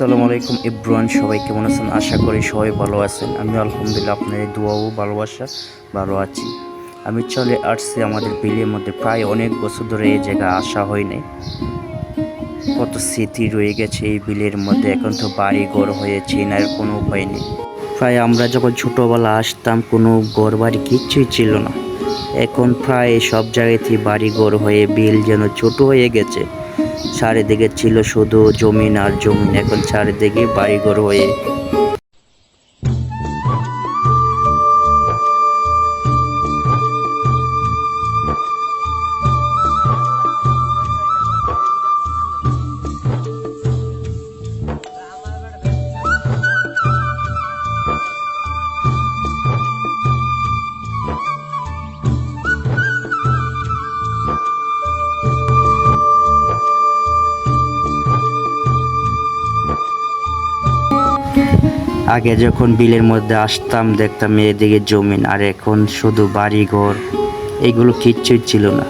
আসসালামু আলাইকুম ইব্রান সবাই কেমন আছেন? আশা করি সবাই ভালো আছেন। আমি আলহামদুলিল্লাহ আপনাদের দোয়া ও ভালোবাসা, ভালো আছি। আমি চলে আসছি আমাদের বিলের মধ্যে। প্রায় অনেক বছর ধরে এই জায়গায় আসা হয়নি কত স্মৃতি রয়ে গেছে এই বিলের মধ্যে। এখন তো বাড়ি ঘর হয়েছে না কোনো উপায় নেই। প্রায় আমরা যখন ছোটোবেলা আসতাম, কোনো ঘর বাড়ি কিচ্ছুই ছিল না। এখন প্রায় সব জায়গাতেই বাড়ি ঘর হয়ে বিল যেন ছোট হয়ে গেছে। চারিদিকে ছিল শুধু জমিন আর জমিন এখন চারিদিকে বাড়িঘর হয়ে আগে যখন বিলের মধ্যে আসতাম, দেখতাম এদিকে জমিন আর এখন শুধু বাড়ি ঘর এগুলো কিচ্ছুই ছিল না।